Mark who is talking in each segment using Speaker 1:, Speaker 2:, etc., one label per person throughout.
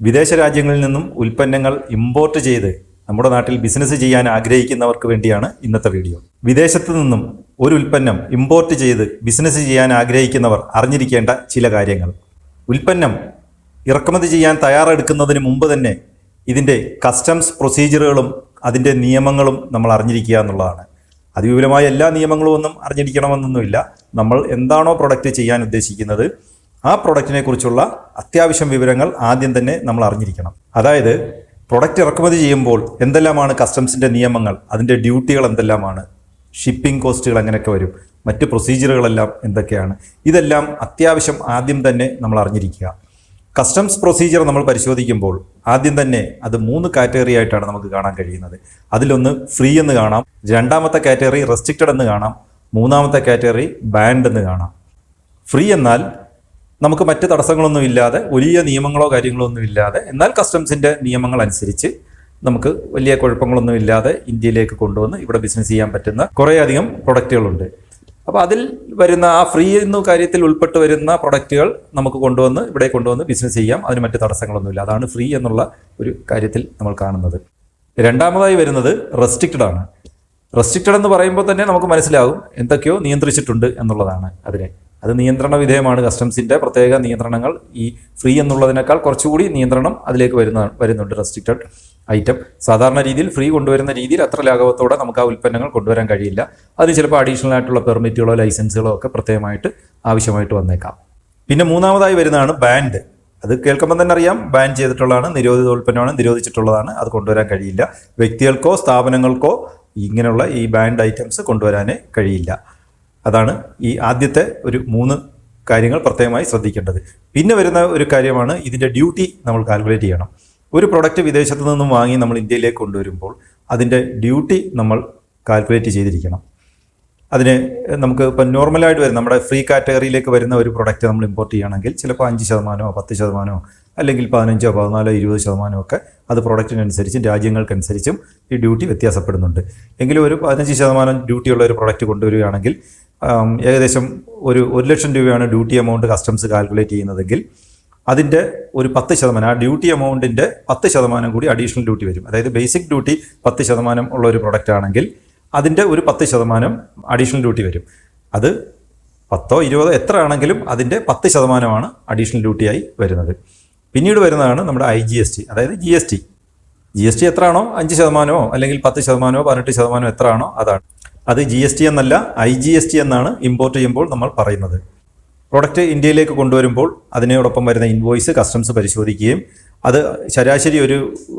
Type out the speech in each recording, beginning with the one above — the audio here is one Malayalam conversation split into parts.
Speaker 1: വിദേശ രാജ്യങ്ങളിൽ നിന്നും ഉൽപ്പന്നങ്ങൾ ഇമ്പോർട്ട് ചെയ്ത് നമ്മുടെ നാട്ടിൽ ബിസിനസ് ചെയ്യാൻ ആഗ്രഹിക്കുന്നവർക്ക് വേണ്ടിയാണ് ഇന്നത്തെ വീഡിയോ വിദേശത്തു നിന്നും ഒരു ഉൽപ്പന്നം ഇമ്പോർട്ട് ചെയ്ത് ബിസിനസ് ചെയ്യാൻ ആഗ്രഹിക്കുന്നവർ അറിഞ്ഞിരിക്കേണ്ട ചില കാര്യങ്ങൾ. ഉൽപ്പന്നം ഇറക്കുമതി ചെയ്യാൻ തയ്യാറെടുക്കുന്നതിന് മുമ്പ് തന്നെ ഇതിന്റെ കസ്റ്റംസ് പ്രൊസീജിയറുകളും അതിന്റെ നിയമങ്ങളും നമ്മൾ അറിഞ്ഞിരിക്കുക എന്നുള്ളതാണ്. അതിവിപുലമായ എല്ലാ നിയമങ്ങളും ഒന്നും അറിഞ്ഞിരിക്കണമെന്നൊന്നുമില്ല. നമ്മൾ എന്താണോ പ്രൊഡക്റ്റ് ചെയ്യാൻ ഉദ്ദേശിക്കുന്നത് ആ പ്രൊഡക്റ്റിനെ കുറിച്ചുള്ള അത്യാവശ്യം വിവരങ്ങൾ ആദ്യം തന്നെ നമ്മൾ അറിഞ്ഞിരിക്കണം. അതായത് പ്രൊഡക്റ്റ് ഇറക്കുമതി ചെയ്യുമ്പോൾ എന്തെല്ലാമാണ് കസ്റ്റംസിന്റെ നിയമങ്ങൾ അതിന്റെ ഡ്യൂട്ടികൾ എന്തെല്ലാമാണ് ഷിപ്പിംഗ് കോസ്റ്റുകൾ എങ്ങനെയൊക്കെ വരും മറ്റ് പ്രൊസീജിയറുകളെല്ലാം എന്തൊക്കെയാണ് ഇതെല്ലാം അത്യാവശ്യം ആദ്യം തന്നെ നമ്മൾ അറിഞ്ഞിരിക്കുക. കസ്റ്റംസ് പ്രൊസീജിയർ നമ്മൾ പരിശോധിക്കുമ്പോൾ ആദ്യം തന്നെ അത് മൂന്ന് കാറ്റഗറി ആയിട്ടാണ് നമുക്ക് കാണാൻ കഴിയുന്നത്. അതിലൊന്ന് ഫ്രീ എന്ന് കാണാം രണ്ടാമത്തെ കാറ്റഗറി റെസ്ട്രിക്റ്റഡ് എന്ന് കാണാം മൂന്നാമത്തെ കാറ്റഗറി ബാൻഡ് എന്ന് കാണാം. ഫ്രീ എന്നാൽ നമുക്ക് മറ്റ് തടസ്സങ്ങളൊന്നും ഇല്ലാതെ വലിയ നിയമങ്ങളോ കാര്യങ്ങളോ ഒന്നും ഇല്ലാതെ എന്നാൽ കസ്റ്റംസിന്റെ നിയമങ്ങൾ അനുസരിച്ച് നമുക്ക് വലിയ കുഴപ്പങ്ങളൊന്നും ഇല്ലാതെ ഇന്ത്യയിലേക്ക് കൊണ്ടുവന്ന് ഇവിടെ ബിസിനസ് ചെയ്യാൻ പറ്റുന്ന കുറേയധികം പ്രൊഡക്റ്റുകളുണ്ട് അപ്പോൾ അതിൽ വരുന്ന ആ ഫ്രീ എന്ന കാര്യത്തിൽ ഉൾപ്പെട്ട് വരുന്ന പ്രൊഡക്റ്റുകൾ നമുക്ക് കൊണ്ടുവന്ന് ഇവിടെ കൊണ്ടുവന്ന് ബിസിനസ് ചെയ്യാം. അതിന് മറ്റ് തടസ്സങ്ങളൊന്നുമില്ല അതാണ് ഫ്രീ എന്നുള്ള ഒരു കാര്യത്തിൽ നമ്മൾ കാണുന്നത്. രണ്ടാമതായി വരുന്നത് റെസ്ട്രിക്റ്റഡ് ആണ്. റെസ്ട്രിക്റ്റഡ് എന്ന് പറയുമ്പോൾ തന്നെ നമുക്ക് മനസ്സിലാകും എന്തൊക്കെയോ നിയന്ത്രിച്ചിട്ടുണ്ട് എന്നുള്ളതാണ് അതിനെ. അത് നിയന്ത്രണ വിധേയമാണ് കസ്റ്റംസിന്റെ പ്രത്യേക നിയന്ത്രണങ്ങൾ. ഈ ഫ്രീ എന്നുള്ളതിനേക്കാൾ കുറച്ചുകൂടി നിയന്ത്രണം അതിലേക്ക് വരുന്ന വരുന്നുണ്ട് റെസ്ട്രിക്റ്റഡ് ഐറ്റം സാധാരണ രീതിയിൽ ഫ്രീ കൊണ്ടുവരുന്ന രീതിയിൽ അത്ര ലാഘവത്തോടെ നമുക്ക് ആ ഉൽപ്പന്നങ്ങൾ കൊണ്ടുവരാൻ കഴിയില്ല. അതിന് ചിലപ്പോൾ അഡീഷണൽ ആയിട്ടുള്ള പെർമിറ്റുകളോ ലൈസൻസുകളോ ഒക്കെ പ്രത്യേകമായിട്ട് ആവശ്യമായിട്ട് വന്നേക്കാം. പിന്നെ മൂന്നാമതായി വരുന്നതാണ് ബാൻഡ് അത് കേൾക്കുമ്പോൾ തന്നെ അറിയാം ബാൻ ചെയ്തിട്ടുള്ളതാണ് നിരോധിത ഉൽപ്പന്നമാണ് നിരോധിച്ചിട്ടുള്ളതാണ് അത് കൊണ്ടുവരാൻ കഴിയില്ല. വ്യക്തികൾക്കോ സ്ഥാപനങ്ങൾക്കോ ഇങ്ങനെയുള്ള ഈ ബാൻഡ് ഐറ്റംസ് കൊണ്ടുവരാനേ കഴിയില്ല. അതാണ് ഈ ആദ്യത്തെ ഒരു മൂന്ന് കാര്യങ്ങൾ പ്രത്യേകമായി ശ്രദ്ധിക്കേണ്ടത്. പിന്നെ വരുന്ന ഒരു കാര്യമാണ് ഇതിന്റെ ഡ്യൂട്ടി നമ്മൾ കാൽക്കുലേറ്റ് ചെയ്യണം. ഒരു പ്രൊഡക്റ്റ് വിദേശത്ത് നിന്നും വാങ്ങി നമ്മൾ ഇന്ത്യയിലേക്ക് കൊണ്ടുവരുമ്പോൾ അതിന്റെ ഡ്യൂട്ടി നമ്മൾ കാൽക്കുലേറ്റ് ചെയ്തിരിക്കണം. അതിന് നമുക്ക് ഇപ്പം നോർമലായിട്ട് വരുന്ന നമ്മുടെ ഫ്രീ കാറ്റഗറിയിലേക്ക് വരുന്ന ഒരു പ്രൊഡക്റ്റ് നമ്മൾ ഇമ്പോർട്ട് ചെയ്യുകയാണെങ്കിൽ ചിലപ്പോൾ അഞ്ച് ശതമാനമോ പത്ത് ശതമാനമോ അല്ലെങ്കിൽ പതിനഞ്ചോ പതിനാലോ ഇരുപത് ശതമാനമോ ഒക്കെ അത് പ്രൊഡക്റ്റിനനുസരിച്ചും രാജ്യങ്ങൾക്കനുസരിച്ചും ഈ ഡ്യൂട്ടി വ്യത്യാസപ്പെടുന്നുണ്ട്. എങ്കിലും ഒരു പതിനഞ്ച് ശതമാനം ഡ്യൂട്ടിയുള്ള ഒരു പ്രൊഡക്റ്റ് കൊണ്ടുവരികയാണെങ്കിൽ ഏകദേശം ഒരു ഒരു ലക്ഷം രൂപയാണ് ഡ്യൂട്ടി എമൗണ്ട് കസ്റ്റംസ് കാൽക്കുലേറ്റ് ചെയ്യുന്നതെങ്കിൽ അതിന്റെ ഒരു പത്ത് ശതമാനം ആ ഡ്യൂട്ടി എമൗണ്ടിന്റെ പത്ത് ശതമാനം കൂടി അഡീഷണൽ ഡ്യൂട്ടി വരും. അതായത് ബേസിക് ഡ്യൂട്ടി പത്ത് ശതമാനം ഉള്ള ഒരു പ്രൊഡക്റ്റ് ആണെങ്കിൽ അതിന്റെ ഒരു പത്ത് ശതമാനം അഡീഷണൽ ഡ്യൂട്ടി വരും. അത് പത്തോ ഇരുപതോ എത്ര ആണെങ്കിലും അതിന്റെ പത്ത് ശതമാനമാണ് അഡീഷണൽ ഡ്യൂട്ടിയായി വരുന്നത്. പിന്നീട് വരുന്നതാണ് നമ്മുടെ ഐ ജി എസ് ടി അതായത് G S T G S T എത്രയാണോ അഞ്ച് ശതമാനമോ? അല്ലെങ്കിൽ പത്ത് ശതമാനമോ? പതിനെട്ട് ശതമാനമോ? എത്രയാണോ അതാണ്. അത് ജി എസ് ടി എന്നല്ല ഐ ജി എസ് ടി എന്നാണ് ഇമ്പോർട്ട് ചെയ്യുമ്പോൾ നമ്മൾ പറയുന്നത്. പ്രൊഡക്റ്റ് ഇന്ത്യയിലേക്ക് കൊണ്ടുവരുമ്പോൾ അതിനോടൊപ്പം വരുന്ന ഇൻവോയ്സ് കസ്റ്റംസ് പരിശോധിക്കുകയും അത് ശരാശരി ഒരു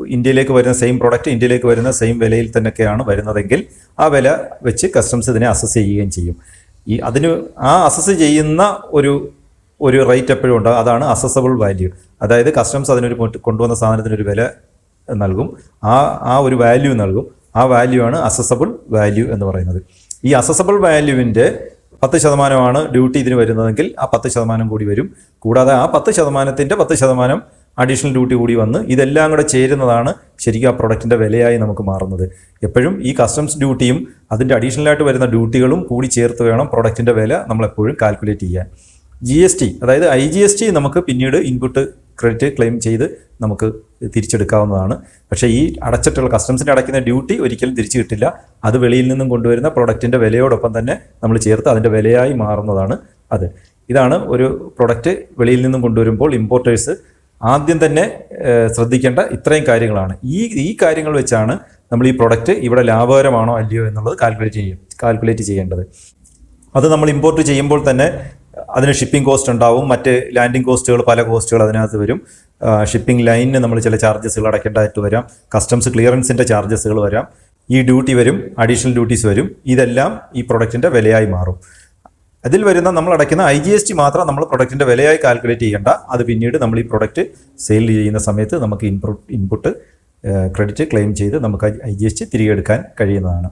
Speaker 1: ഇന്ത്യയിലേക്ക് വരുന്ന സെയിം പ്രൊഡക്റ്റ് ഇന്ത്യയിലേക്ക് വരുന്ന സെയിം വിലയിൽ തന്നെയൊക്കെയാണ് വരുന്നതെങ്കിൽ ആ വില വെച്ച് കസ്റ്റംസ് ഇതിനെ അസസ് ചെയ്യുകയും ചെയ്യും. ഈ അതിന് ആ അസസ് ചെയ്യുന്ന ഒരു ഒരു റേറ്റ് എപ്പോഴും ഉണ്ട്. അതാണ് അസസബിൾ വാല്യൂ അതായത് കസ്റ്റംസ് അതിനൊരു കൊണ്ടുവന്ന സാധനത്തിനൊരു വില നൽകും. ആ ആ ഒരു വാല്യൂ നൽകും. ആ വാല്യൂ ആണ് അസസബിൾ വാല്യൂ എന്ന് പറയുന്നത്. ഈ അസസബിൾ വാല്യൂവിന്റെ പത്ത് ശതമാനമാണ് ഡ്യൂട്ടി ഇതിന് വരുന്നതെങ്കിൽ ആ പത്ത് ശതമാനം കൂടി വരും. കൂടാതെ ആ പത്ത് ശതമാനത്തിന്റെ പത്ത് ശതമാനം അഡീഷണൽ ഡ്യൂട്ടി കൂടി വന്ന് ഇതെല്ലാം കൂടെ ചേരുന്നതാണ് ശരിക്കും ആ പ്രൊഡക്റ്റിന്റെ വിലയായി നമുക്ക് മാറുന്നത്. എപ്പോഴും ഈ കസ്റ്റംസ് ഡ്യൂട്ടിയും അതിന്റെ അഡീഷണലായിട്ട് വരുന്ന ഡ്യൂട്ടികളും കൂടി ചേർത്ത് വേണം പ്രൊഡക്റ്റിന്റെ വില നമ്മളെപ്പോഴും കാൽക്കുലേറ്റ് ചെയ്യാൻ. ജി എസ് ടി അതായത് ഐ ജി എസ് ടി നമുക്ക് പിന്നീട് ഇൻപുട്ട് ക്രെഡിറ്റ് ക്ലെയിം ചെയ്ത് നമുക്ക് തിരിച്ചെടുക്കാവുന്നതാണ്. പക്ഷേ ഈ അടച്ചിട്ടുള്ള കസ്റ്റംസിന് അടയ്ക്കുന്ന ഡ്യൂട്ടി ഒരിക്കലും തിരിച്ചു കിട്ടില്ല. അത് വെളിയിൽ നിന്നും കൊണ്ടുവരുന്ന പ്രൊഡക്റ്റിന്റെ വിലയോടൊപ്പം തന്നെ നമ്മൾ ചേർത്ത് അതിന്റെ വിലയായി മാറുന്നതാണ് അത്. ഇതാണ് ഒരു പ്രൊഡക്റ്റ് വെളിയിൽ നിന്നും കൊണ്ടുവരുമ്പോൾ ഇമ്പോർട്ടേഴ്സ് ആദ്യം തന്നെ ശ്രദ്ധിക്കേണ്ട ഇത്രയും കാര്യങ്ങളാണ്. ഈ ഈ കാര്യങ്ങൾ വെച്ചാണ് നമ്മൾ ഈ പ്രൊഡക്റ്റ് ഇവിടെ ലാഭകരമാണോ അല്ലയോ എന്നുള്ളത് കാൽക്കുലേറ്റ് ചെയ്യും കാൽക്കുലേറ്റ് ചെയ്യേണ്ടത്. അത് നമ്മൾ ഇമ്പോർട്ട് ചെയ്യുമ്പോൾ തന്നെ അതിന് ഷിപ്പിംഗ് കോസ്റ്റ് ഉണ്ടാവും. മറ്റ് ലാൻഡിംഗ് കോസ്റ്റുകൾ പല കോസ്റ്റുകൾ അതിനകത്ത് വരും. ഷിപ്പിംഗ് ലൈനിന് നമ്മൾ ചില ചാർജസുകൾ അടയ്ക്കേണ്ടതായിട്ട് വരാം. കസ്റ്റംസ് ക്ലിയറൻസിന്റെ ചാർജസുകൾ വരാം. ഈ ഡ്യൂട്ടി വരും അഡീഷണൽ ഡ്യൂട്ടീസ് വരും. ഇതെല്ലാം ഈ പ്രൊഡക്റ്റിന്റെ വിലയായി മാറും. അതിൽ വരുന്ന നമ്മൾ അടയ്ക്കുന്ന ഐ ജി എസ് ടി മാത്രം നമ്മൾ പ്രൊഡക്റ്റിന്റെ വിലയായി കാൽക്കുലേറ്റ് ചെയ്യേണ്ട. അത് പിന്നീട് നമ്മൾ ഈ പ്രൊഡക്റ്റ് സെയിൽ ചെയ്യുന്ന സമയത്ത് നമുക്ക് ഇൻപുട്ട് ഇൻപുട്ട് ക്രെഡിറ്റ് ക്ലെയിം ചെയ്ത് നമുക്ക് ഐ ജി എസ് ടി തിരികെ എടുക്കാൻ കഴിയുന്നതാണ്.